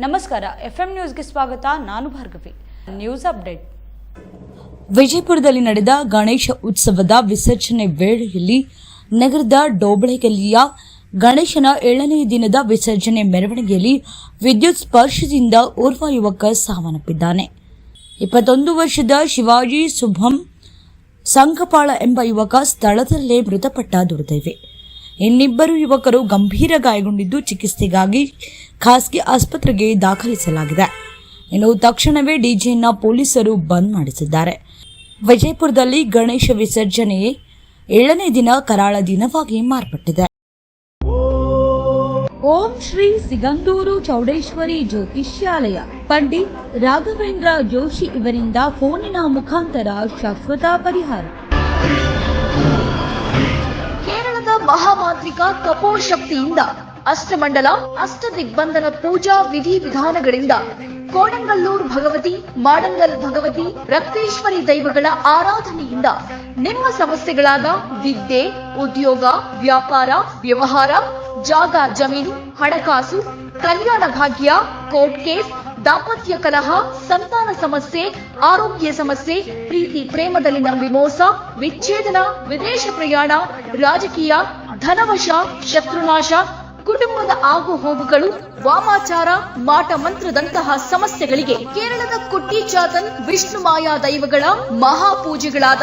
ನಮಸ್ಕಾರ, ಎಫ್ಎಂ ನ್ಯೂಸ್ಗೆ ಸ್ವಾಗತ, ನಾನು ಭಾರ್ಗವಿ. News update. ವಿಜಯಪುರದಲ್ಲಿ ನಡೆದ ಗಣೇಶ ಉತ್ಸವದ ವಿಸರ್ಜನೆ ವೇಳೆಯಲ್ಲಿ ನಗರದ ಡೋಬಳೆಗಲ್ಲಿಯ ಗಣೇಶನ ಏಳನೇ ದಿನದ ವಿಸರ್ಜನೆ ಮೆರವಣಿಗೆಯಲ್ಲಿ ವಿದ್ಯುತ್ ಸ್ಪರ್ಶದಿಂದ ಓರ್ವ ಯುವಕ ಸಾವನ್ನಪ್ಪಿದ್ದಾನೆ. ಇಪ್ಪತ್ತೊಂದು ವರ್ಷದ ಶಿವಾಜಿ ಸುಭಂ ಸಂಕಪಾಳ ಎಂಬ ಯುವಕ ಸ್ಥಳದಲ್ಲೇ ಮೃತಪಟ್ಟ ದುರ್ದೈವೆ. ಇನ್ನಿಬ್ಬರು ಯುವಕರು ಗಂಭೀರ ಗಾಯಗೊಂಡಿದ್ದು ಚಿಕಿತ್ಸೆಗಾಗಿ ಖಾಸಗಿ ಆಸ್ಪತ್ರೆಗೆ ದಾಖಲಿಸಲಾಗಿದೆ. ಇನ್ನು ತಕ್ಷಣವೇ ಡಿಜೆನ ಪೊಲೀಸರು ಬಂದ್ ಮಾಡಿಸಿದ್ದಾರೆ. ವಿಜಯಪುರದಲ್ಲಿ ಗಣೇಶ ವಿಸರ್ಜನೆ ಏಳನೇ ದಿನ ಕರಾಳ ದಿನವಾಗಿ ಮಾರ್ಪಟ್ಟಿದೆ. ಓಂ ಶ್ರೀ ಸಿಗಂದೂರು ಚೌಡೇಶ್ವರಿ ಜ್ಯೋತಿಷ್ಯಾಲಯ. ಪಂಡಿತ್ ರಾಘವೇಂದ್ರ ಜೋಶಿ ಇವರಿಂದ ಫೋನಿನ ಮುಖಾಂತರ ಶಾಶ್ವತ ಪರಿಹಾರ. ಮಹಾಮಾಂತ್ರಿಕ ಕಪೋಶಕ್ತಿಯಿಂದ ಅಷ್ಟಮಂಡಲ ಅಷ್ಟ ದಿಗ್ಬಂಧನ ಪೂಜಾ ವಿಧಿ ವಿಧಾನಗಳಿಂದ ಕೋಡಂಗಲ್ಲೂರ್ ಭಗವತಿ, ಮಾಡಂಗಲ್ ಭಗವತಿ, ರಕ್ತೇಶ್ವರಿ ದೈವಗಳ ಆರಾಧನೆಯಿಂದ ನಿಮ್ಮ ಸಮಸ್ಯೆಗಳಾದ ವಿದ್ಯೆ, ಉದ್ಯೋಗ, ವ್ಯಾಪಾರ, ವ್ಯವಹಾರ, ಜಾಗ ಜಮೀನು, ಹಣಕಾಸು, ಕಲ್ಯಾಣ ಭಾಗ್ಯ, ಕೋರ್ಟ್ ಕೇಸ್, ದಾಂಪತ್ಯ ಕಲಹ, ಸಂತಾನ ಸಮಸ್ಯೆ, ಆರೋಗ್ಯ ಸಮಸ್ಯೆ, ಪ್ರೀತಿ ಪ್ರೇಮದಲ್ಲಿನ ವಿಮೋಸ ವಿಚ್ಛೇದನ, ವಿದೇಶ ಪ್ರಯಾಣ, ರಾಜಕೀಯ ಧನವಶ, ಶತ್ರುನಾಶ, ಕುಟುಂಬದ ಆಗು ಹೋಗುಗಳು, ವಾಮಾಚಾರ, ಮಾಟ ಮಂತ್ರದಂತಹ ಸಮಸ್ಯೆಗಳಿಗೆ ಕೇರಳದ ಕುಟ್ಟಿ ಚಾತನ್ ವಿಷ್ಣು ಮಾಯಾ ದೈವಗಳ ಮಹಾಪೂಜೆಗಳಾದ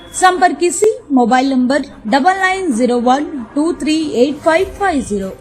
సంపర్కించి mobile number double nine zero one two three eight five five zero